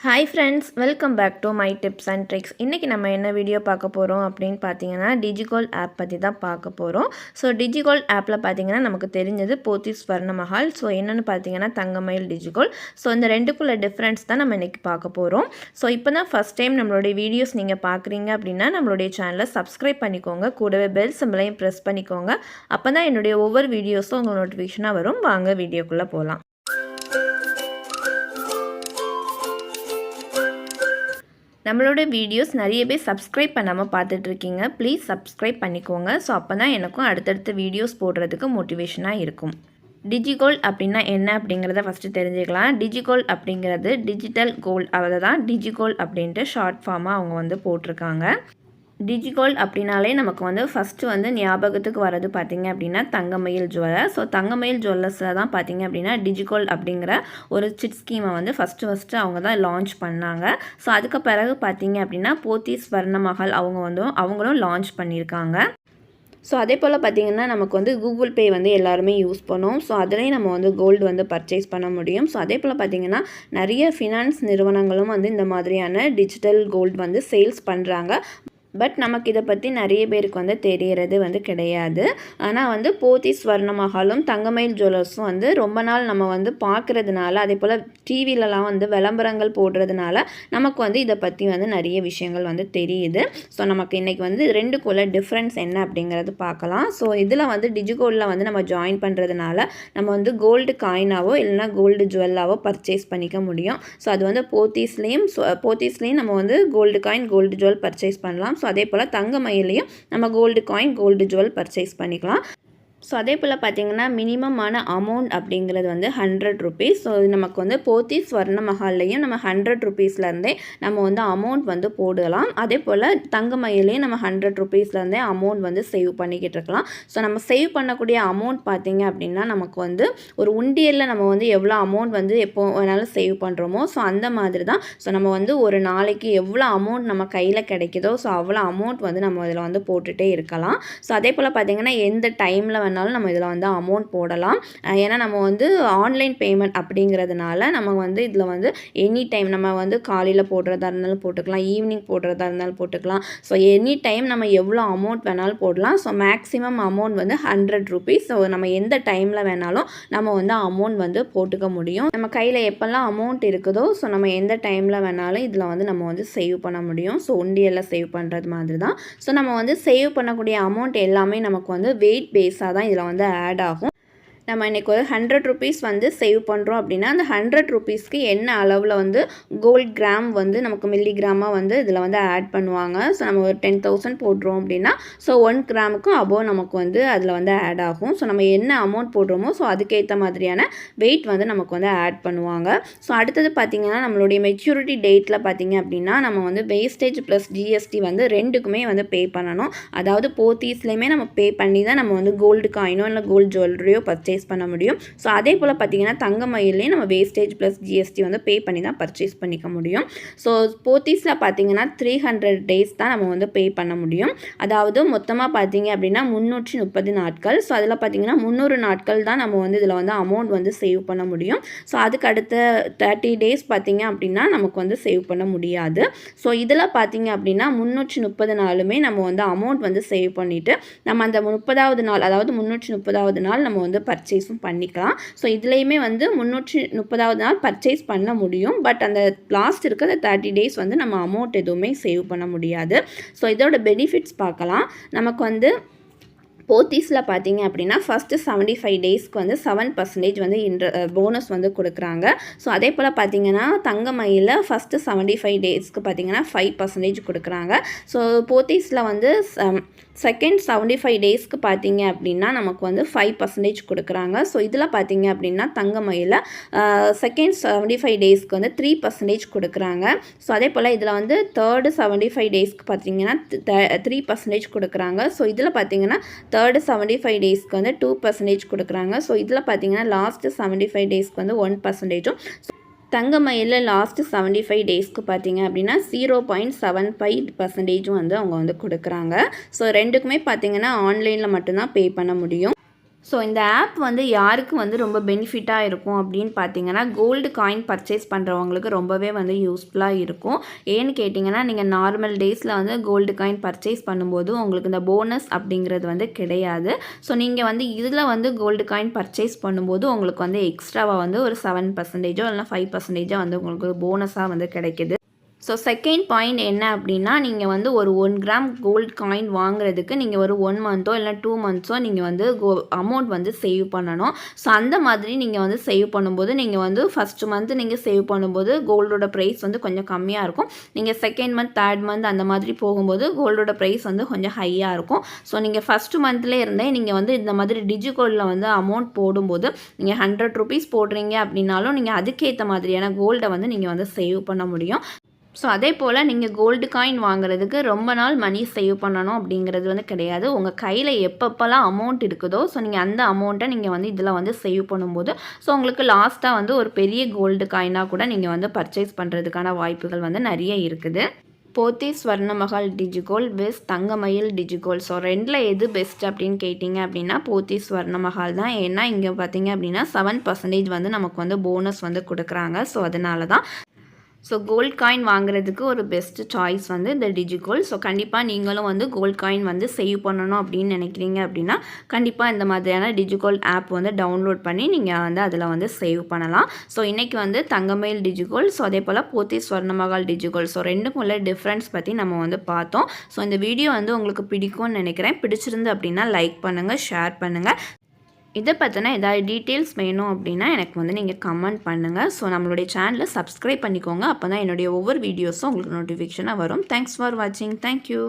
Hi friends welcome back to my tips and tricks இன்றைக்கி நம்ம என்ன வீடியோ பார்க்க போகிறோம் அப்படின்னு பார்த்தீங்கன்னா டிஜிகோல் ஆப் பற்றி தான் பார்க்க போகிறோம் ஸோ டிஜிகோல் ஆப்பில் பார்த்தீங்கன்னா நமக்கு தெரிஞ்சது போத்தி ஸ்வர்ண மஹால் ஸோ என்னென்னு பார்த்தீங்கன்னா தங்கமயில் டிஜிகோல் ஸோ இந்த ரெண்டுக்குள்ள டிஃப்ரென்ஸ் தான் நம்ம இன்றைக்கி பார்க்க போகிறோம் ஸோ இப்போ தான் ஃபஸ்ட் டைம் நம்மளுடைய வீடியோஸ் நீங்கள் பார்க்குறீங்க அப்படின்னா நம்மளுடைய சேனலை சப்ஸ்கிரைப் பண்ணிக்கோங்க. கூடவே பெல் சிம்பிளையும் ப்ரெஸ் பண்ணிக்கோங்க. அப்போ தான் என்னுடைய ஒவ்வொரு வீடியோஸும் உங்களுக்கு நோட்டிஃபிகேஷனாக வரும். வாங்க வீடியோக்குள்ளே போகலாம் நம்மளோட வீடியோஸ் நிறைய பேர் சப்ஸ்கிரைப் பண்ணாமல் பார்த்துட்ருக்கீங்க. ப்ளீஸ் சப்ஸ்கிரைப் பண்ணிக்கோங்க. ஸோ அப்போ தான் எனக்கும் அடுத்தடுத்த வீடியோஸ் போடுறதுக்கு மோட்டிவேஷனாக இருக்கும். டிஜிகோல் அப்படின்னா என்ன அப்படிங்கிறத ஃபஸ்ட்டு தெரிஞ்சுக்கலாம். டிஜிகோல் அப்படிங்கிறது டிஜிட்டல் கோல் அதை தான் டிஜிகோல் அப்படின்ட்டு ஷார்ட் ஃபார்மாக அவங்க வந்து போட்டிருக்காங்க. டிஜிகோல் அப்படின்னாலே நமக்கு வந்து ஃபஸ்ட்டு வந்து ஞாபகத்துக்கு வர்றது பார்த்திங்க அப்படின்னா தங்கமயில் ஜுவல்லர் ஸோ தங்கமயில் ஜுவல்லர்ஸில் தான் பார்த்திங்க அப்படின்னா டிஜிகோல் அப்படிங்கிற ஒரு சிட் ஸ்கீமை வந்து ஃபஸ்ட்டு ஃபஸ்ட்டு அவங்க தான் லான்ச் பண்ணாங்க. ஸோ அதுக்கு பிறகு பார்த்திங்க அப்படின்னா போத்தி ஸ்வர்ண மஹால் அவங்க வந்து அவங்களும் லான்ச் பண்ணியிருக்காங்க. ஸோ அதே போல் பார்த்திங்கன்னா நமக்கு வந்து கூகுள் பே வந்து எல்லாருமே யூஸ் பண்ணுவோம் ஸோ அதுலேயும் நம்ம வந்து கோல்டு வந்து பர்ச்சேஸ் பண்ண முடியும். ஸோ அதே போல் பார்த்திங்கன்னா நிறைய ஃபினான்ஸ் நிறுவனங்களும் வந்து இந்த மாதிரியான டிஜிட்டல் கோல்டு வந்து சேல்ஸ் பண்ணுறாங்க பட் நமக்கு இதை பற்றி நிறைய பேருக்கு வந்து தெரியறது வந்து கிடையாது. ஆனால் வந்து போத்தி ஸ்வர்ண மஹாலும் தங்கமயில் ஜுவல்லர்ஸும் வந்து ரொம்ப நாள் நம்ம வந்து பார்க்குறதுனால அதே போல் டிவிலலாம் வந்து விளம்பரங்கள் போடுறதுனால நமக்கு வந்து இதை பற்றி வந்து நிறைய விஷயங்கள் வந்து தெரியுது. ஸோ நமக்கு இன்றைக்கி வந்து ரெண்டுக்குள்ள டிஃப்ரென்ஸ் என்ன அப்படிங்கிறது பார்க்கலாம். ஸோ இதில் வந்து டிஜிகோல்டில் வந்து நம்ம ஜாயின் பண்ணுறதுனால நம்ம வந்து கோல்டு காயினாவோ இல்லைனா கோல்டு ஜுவல்லாவோ பர்ச்சேஸ் பண்ணிக்க முடியும். ஸோ அது வந்து போத்தீஸ்லேயும் போத்தீஸ்லேயும் நம்ம வந்து gold coin gold jewel purchase பண்ணலாம். ஸோ அதே போல் தங்க மயிலையும் நம்ம gold coin gold jewel purchase பண்ணிக்கலாம். ஸோ அதே போல் பார்த்திங்கன்னா மினிமமான அமௌண்ட் அப்படிங்கிறது வந்து ஹண்ட்ரட் ருபீஸ் ஸோ நமக்கு வந்து போத்தி ஸ்வர்ண மஹால்லையும் நம்ம ஹண்ட்ரட் ருபீஸ்லேருந்தே நம்ம வந்து அமௌண்ட் வந்து போடலாம். அதே போல் தங்கமயிலையும் நம்ம ஹண்ட்ரட் ருபீஸ்லேருந்தே அமௌண்ட் வந்து சேவ் பண்ணிக்கிட்டு இருக்கலாம். ஸோ நம்ம சேவ் பண்ணக்கூடிய அமௌண்ட் பார்த்திங்க அப்படின்னா நமக்கு வந்து ஒரு உண்டியலில் நம்ம வந்து எவ்வளோ அமௌண்ட் வந்து எப்போ வேணாலும் சேவ் பண்ணுறோமோ ஸோ அந்த மாதிரி தான். ஸோ நம்ம வந்து ஒரு நாளைக்கு எவ்வளோ அமௌண்ட் நம்ம கையில் கிடைக்குதோ ஸோ அவ்வளோ அமௌண்ட் வந்து நம்ம இதில் வந்து போட்டுகிட்டே இருக்கலாம். ஸோ அதே போல் பார்த்திங்கன்னா எந்த டைமில் வேணால் வேணாலும் நம்ம இதில் வந்து அமௌண்ட் போடலாம். ஏன்னா நம்ம வந்து ஆன்லைன் பேமெண்ட் அப்படிங்கிறதுனால நம்ம வந்து இதில் வந்து எனி டைம் நம்ம வந்து காலையில் போடுறதா இருந்தாலும் போட்டுக்கலாம் ஈவினிங் போடுறதா இருந்தாலும் போட்டுக்கலாம். ஸோ எனி டைம் நம்ம எவ்வளோ அமௌண்ட் வேணாலும் போடலாம். ஸோ மேக்ஸிமம் அமௌண்ட் வந்து ஹண்ட்ரட் ருபீஸ் ஸோ நம்ம எந்த டைமில் வேணாலும் நம்ம வந்து அமௌண்ட் வந்து போட்டுக்க முடியும். நம்ம கையில் எப்போல்லாம் அமௌண்ட் இருக்குதோ ஸோ நம்ம எந்த டைமில் வேணாலும் இதில் வந்து நம்ம வந்து சேவ் பண்ண முடியும். ஸோ உண்டியெல்லாம் சேவ் பண்ணுறது மாதிரி தான் ஸோ நம்ம வந்து சேவ் பண்ணக்கூடிய அமௌண்ட் எல்லாமே நமக்கு வந்து வெயிட் பேஸாக தான் இதில் வந்து ஆட் ஆகும். நம்ம இன்றைக்கி ஒரு ஹண்ட்ரட் ருபீஸ் வந்து சேவ் பண்ணுறோம் அப்படின்னா அந்த ஹண்ட்ரட் ருபீஸ்க்கு என்ன அளவில் வந்து கோல்ட் கிராம் வந்து நமக்கு மில்லி கிராமாக வந்து இதில் வந்து ஆட் பண்ணுவாங்க? ஸோ நம்ம ஒரு டென் தௌசண்ட் போடுறோம் அப்படின்னா ஸோ ஒன் கிராமுக்கும் அபோவ் நமக்கு வந்து அதில் வந்து ஆட் ஆகும். ஸோ நம்ம என்ன அமௌண்ட் போடுறோமோ ஸோ அதுக்கேற்ற மாதிரியான வெயிட் வந்து நமக்கு வந்து ஆட் பண்ணுவாங்க. ஸோ அடுத்தது பார்த்திங்கன்னா நம்மளுடைய மெச்சூரிட்டி டேட்டில் பார்த்திங்க அப்படின்னா நம்ம வந்து வேஸ்டேஜ் ப்ளஸ் ஜிஎஸ்டி வந்து ரெண்டுக்குமே வந்து பே பண்ணணும். அதாவது போத்தீஸ்லேயுமே நம்ம பே பண்ணி தான் நம்ம வந்து கோல்டு காயினோ இல்லை கோல்டு ஜுவல்லரியோ பர்ச்சேஸ் பர்ச்சேஸ் பண்ண முடியும். ஸோ அதே போல் பார்த்திங்கன்னா தங்க மயிலையும் நம்ம வேஸ்டேஜ் ப்ளஸ் ஜிஎஸ்டி வந்து பே பண்ணி தான் பர்ச்சேஸ் பண்ணிக்க முடியும். ஸோ போத்தீஸில் பார்த்தீங்கன்னா த்ரீ ஹண்ட்ரட் டேஸ் தான் நம்ம வந்து பே பண்ண முடியும். அதாவது மொத்தமாக பார்த்தீங்க அப்படின்னா முந்நூற்றி முப்பது நாட்கள். ஸோ அதில் பார்த்தீங்கன்னா முந்நூறு நாட்கள் தான் நம்ம வந்து இதில் வந்து அமௌண்ட் வந்து சேவ் பண்ண முடியும். ஸோ அதுக்கு அடுத்த தேர்ட்டி டேஸ் பார்த்தீங்க அப்படின்னா நமக்கு வந்து சேவ் பண்ண முடியாது. ஸோ இதில் பார்த்தீங்க அப்படின்னா முந்நூற்றி முப்பது நாளுமே நம்ம வந்து அமௌண்ட் வந்து சேவ் பண்ணிவிட்டு நம்ம அந்த முப்பதாவது நாள் அதாவது முந்நூற்றி முப்பதாவது நாள் நம்ம வந்து பர்ச்சேஸ் பர்ச்சேஸும் பண்ணிக்கலாம். ஸோ இதுலேயுமே வந்து முந்நூற்றி முப்பதாவது நாள் பர்ச்சேஸ் பண்ண முடியும். பட் அந்த லாஸ்ட் இருக்க அந்த தேர்ட்டி டேஸ் வந்து நம்ம அமௌண்ட் எதுவுமே சேவ் பண்ண முடியாது. ஸோ இதோட பெனிஃபிட்ஸ் பார்க்கலாம். நமக்கு வந்து போத்தீஸில் பார்த்தீங்க அப்படின்னா ஃபஸ்ட்டு செவன்ட்டி ஃபைவ் டேஸ்க்கு வந்து செவன் பர்சன்டேஜ் வந்து இன்ட்ர போனஸ் வந்து கொடுக்குறாங்க. ஸோ அதே போல் பார்த்தீங்கன்னா தங்கமயில் ஃபஸ்ட்டு செவன்ட்டி ஃபைவ் டேஸ்க்கு பார்த்தீங்கன்னா ஃபைவ் பர்சன்டேஜ் கொடுக்குறாங்க. ஸோ போத்தீஸில் வந்து செகண்ட் செவன்ட்டி ஃபைவ் டேஸ்க்கு பார்த்தீங்க அப்படின்னா நமக்கு வந்து ஃபைவ் பர்சன்டேஜ் கொடுக்குறாங்க. ஸோ இதில் பார்த்தீங்க அப்படின்னா தங்கமயில் செகண்ட் செவன்ட்டி ஃபைவ் டேஸ்க்கு வந்து த்ரீ பர்சன்டேஜ் கொடுக்குறாங்க. ஸோ அதே போல் இதில் வந்து தேர்டு செவன்ட்டி ஃபைவ் டேஸ்க்கு பார்த்தீங்கன்னா த்ரீ பர்சன்டேஜ் கொடுக்குறாங்க. ஸோ இதில் பார்த்தீங்கன்னா தேர்டு செவன்ட்டி ஃபைவ் டேஸ்க்கு வந்து டூ பர்சன்டேஜ் கொடுக்குறாங்க. ஸோ இதில் பார்த்தீங்கன்னா லாஸ்ட்டு செவன்டி ஃபைவ் டேஸ்க்கு வந்து ஒன் பர்சன்டேஜும் தங்கமயிலில் லாஸ்ட்டு செவன்ட்டி ஃபைவ் டேஸ்க்கு பார்த்தீங்க அப்படின்னா ஜீரோ பாயிண்ட் செவன் ஃபைவ் பர்சன்டேஜும் வந்து அவங்க வந்து கொடுக்குறாங்க. ஸோ ரெண்டுக்குமே பார்த்தீங்கன்னா ஆன்லைனில் மட்டும்தான் பே பண்ண முடியும். ஸோ இந்த ஆப் வந்து யாருக்கு வந்து ரொம்ப பெனிஃபிட்டாக இருக்கும் அப்படின்னு பார்த்தீங்கன்னா கோல்டு காயின் பர்ச்சேஸ் பண்ணுறவங்களுக்கு ரொம்பவே வந்து யூஸ்ஃபுல்லாக இருக்கும். ஏன்னு கேட்டிங்கன்னா நீங்கள் நார்மல் டேஸில் வந்து கோல்டு காயின் பர்ச்சேஸ் பண்ணும்போது உங்களுக்கு இந்த போனஸ் அப்படிங்கிறது வந்து கிடையாது. ஸோ நீங்கள் வந்து இதில் வந்து கோல்டு காயின் பர்ச்சேஸ் பண்ணும்போது உங்களுக்கு வந்து எக்ஸ்ட்ராவாக வந்து ஒரு செவன் பர்சன்டேஜோ இல்லைனா ஃபைவ் பர்சன்டேஜோ வந்து உங்களுக்கு போனஸாக வந்து கிடைக்கிது. ஸோ செகண்ட் பாயிண்ட் என்ன அப்படின்னா நீங்கள் வந்து ஒரு ஒன் கிராம் கோல்டு காயின் வாங்குறதுக்கு நீங்கள் ஒரு ஒன் மந்த்தோ இல்லை டூ மந்த்ஸோ நீங்கள் வந்து கோ அமௌண்ட் வந்து சேவ் பண்ணணும். ஸோ அந்த மாதிரி நீங்கள் வந்து சேவ் பண்ணும்போது நீங்கள் வந்து ஃபஸ்ட் மந்த் நீங்கள் சேவ் பண்ணும்போது கோல்டோட ப்ரைஸ் வந்து கொஞ்சம் கம்மியாக இருக்கும். நீங்கள் செகண்ட் மந்த் தேர்ட் மந்த் அந்த மாதிரி போகும்போது கோல்டோட ப்ரைஸ் வந்து கொஞ்சம் ஹையாக இருக்கும். ஸோ நீங்கள் ஃபஸ்ட்டு மந்த்லேயே இருந்தே நீங்கள் வந்து இந்த மாதிரி டிஜி கோல்டில் வந்து அமௌண்ட் போடும்போது நீங்கள் ஹண்ட்ரட் ருபீஸ் போடுறீங்க அப்படின்னாலும் நீங்கள் அதுக்கேற்ற மாதிரியான கோல்டை வந்து நீங்கள் வந்து சேவ் பண்ண முடியும். ஸோ அதே போல் நீங்கள் கோல்டு காயின் வாங்குறதுக்கு ரொம்ப நாள் மணி சேவ் பண்ணணும் அப்படிங்கிறது வந்து கிடையாது. உங்கள் கையில் எப்பப்போல்லாம் அமௌண்ட் இருக்குதோ ஸோ நீங்கள் அந்த அமௌண்ட்டை நீங்கள் வந்து இதில் வந்து சேவ் பண்ணும்போது ஸோ உங்களுக்கு லாஸ்ட்டாக வந்து ஒரு பெரிய கோல்டு காயினாக கூட நீங்கள் வந்து பர்ச்சேஸ் பண்ணுறதுக்கான வாய்ப்புகள் வந்து நிறைய இருக்குது. Pothy Swarnamahal DigiGold best Thangamayil DigiGold so ரெண்டில் எது பெஸ்ட் அப்படின்னு கேட்டிங்க அப்படின்னா போத்தி ஸ்வர்ணமஹால் தான். ஏன்னா இங்கே பார்த்தீங்க அப்படின்னா செவன் பர்சன்டேஜ் வந்து நமக்கு வந்து போனஸ் வந்து கொடுக்குறாங்க. ஸோ அதனால தான் ஸோ கோல்ட் காயின் வாங்குறதுக்கு ஒரு பெஸ்ட்டு சாய்ஸ் வந்து இந்த டிஜிகோல் ஸோ கண்டிப்பாக நீங்களும் வந்து கோல்ட் காயின் வந்து சேவ் பண்ணணும் அப்படின்னு நினைக்கிறீங்க அப்படின்னா கண்டிப்பாக இந்த மாதிரியான டிஜிகோல் ஆப் வந்து டவுன்லோட் பண்ணி நீங்கள் வந்து அதில் வந்து சேவ் பண்ணலாம். ஸோ இன்றைக்கி வந்து தங்கமயில் டிஜிகோல் ஸோ அதே போல் போத்தி ஸ்வர்ணமகால் டிஜிகோல் ஸோ ரெண்டுக்கும் உள்ள டிஃப்ரென்ஸ் பற்றி நம்ம வந்து பார்த்தோம். ஸோ இந்த வீடியோ வந்து உங்களுக்கு பிடிக்கும்னு நினைக்கிறேன். பிடிச்சிருந்து அப்படின்னா லைக் பண்ணுங்கள் ஷேர் பண்ணுங்கள் இதை பற்றின ஏதாவது டீட்டெயில்ஸ் வேணும் அப்படின்னா எனக்கு வந்து நீங்கள் கமெண்ட் பண்ணுங்கள் ஸோ நம்மளுடைய சேனலை சப்ஸ்கிரைப் பண்ணிக்கோங்க. அப்போ தான் என்னுடைய ஒவ்வொரு வீடியோஸும் உங்களுக்கு நோட்டிஃபிகேஷனாக வரும். தேங்க்ஸ் ஃபார் வாட்சிங் தேங்க்யூ